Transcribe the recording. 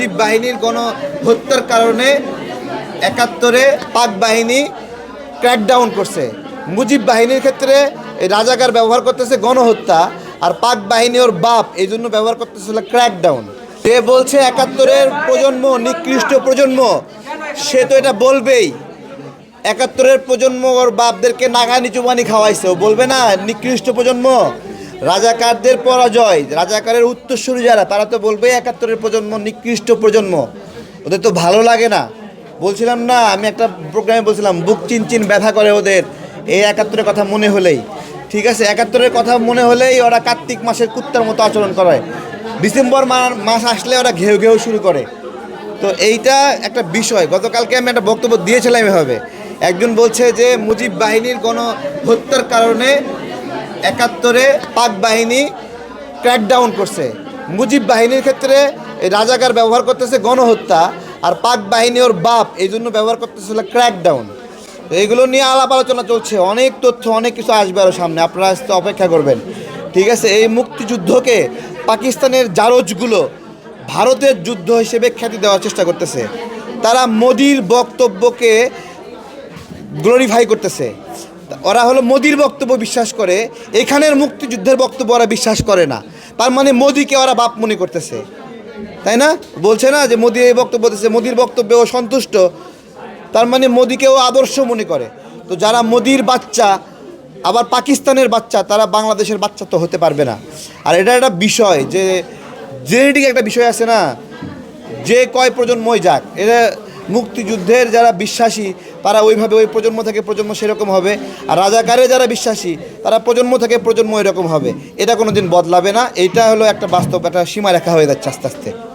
মুজিব বাহিনীর গণ হত্যার কারণে একাত্তরে পাক বাহিনী ক্র্যাকডাউন করছে। মুজিব বাহিনীর ক্ষেত্রে রাজাকার ব্যবহার করতেছে গণহত্যা আর পাক বাহিনী ওর বাপ, এই জন্য ব্যবহার করতেছিল ক্র্যাকডাউন সে বলছে একাত্তরের প্রজন্ম, নিকৃষ্ট প্রজন্ম, সে তো এটা বলবেই। একাত্তরের প্রজন্ম ওর বাপদেরকে নাগা নিচুমানি খাওয়াইছে। ও বলবে না, নিকৃষ্ট প্রজন্ম রাজাকারদের পরাজয়, রাজাকারের উত্তরসূরি যারা, তারা তো বলবে একাত্তরের প্রজন্ম, নিকৃষ্ট প্রজন্ম। ওদের তো ভালো লাগে না। বলছিলাম, না, আমি একটা প্রোগ্রামে বলছিলাম, বুক চিনচিন ব্যথা করে ওদের। এই একাত্তরের কথা মনে হলেই। ঠিক আছে, একাত্তরের কথা মনে হলেই ওরা কার্তিক মাসের কুত্তার মতো আচরণ করে। ডিসেম্বর মাস আসলে ওরা ঘেউ ঘেউ শুরু করে। তো এইটা একটা বিষয়। গতকালকে আমি একটা বক্তব্য দিয়েছিলাম এভাবে। একজন বলছে যে মুজিব বাহিনীর গণ হত্যার কারণে একাত্তরে পাক বাহিনী ক্র্যাকডাউন করছে। মুজিব বাহিনীর ক্ষেত্রে রাজাকার ব্যবহার করতেছে গণহত্যা আর পাক বাহিনী ওর বাপ, এই জন্য ব্যবহার করতেছিল ক্র্যাকডাউন এইগুলো নিয়ে আলাপ আলোচনা চলছে। অনেক তথ্য, অনেক কিছু আসবে আরও সামনে। আপনারা আসতে অপেক্ষা করবেন। ঠিক আছে, এই মুক্তিযুদ্ধকে পাকিস্তানের জারজগুলো ভারতের যুদ্ধ হিসেবে খ্যাতি দেওয়ার চেষ্টা করতেছে। তারা মোদির বক্তব্যকে গ্লোরিফাই করতেছে। ওরা হলো মোদির বক্তব্য বিশ্বাস করে, এখানের মুক্তিযুদ্ধের বক্তব্য ওরা বিশ্বাস করে না। তার মানে মোদিকে ওরা বাপ মনে করতেছে। তাই না? বলছে না যে মোদি এই বক্তব্য দিচ্ছে মোদির বক্তব্যে ও সন্তুষ্ট। তার মানে মোদিকেও আদর্শ মনে করে। তো যারা মোদির বাচ্চা, আবার পাকিস্তানের বাচ্চা, তারা বাংলাদেশের বাচ্চা তো হতে পারবে না। আর এটা একটা বিষয় যে, জেনেটিক একটা বিষয় আছে না? যে কয় প্রজন্মই যাক, এটা মুক্তিযুদ্ধের যারা বিশ্বাসী, তারা ওইভাবে ওই প্রজন্ম থেকে প্রজন্ম সেরকম হবে। আর রাজাকারে যারা বিশ্বাসী, তারা প্রজন্ম থেকে প্রজন্ম এরকম হবে। এটা কোনো দিন বদলাবে না। এটা হলো একটা বাস্তব, একটা সীমা রেখা হয়ে যাচ্ছে আস্তে আস্তে।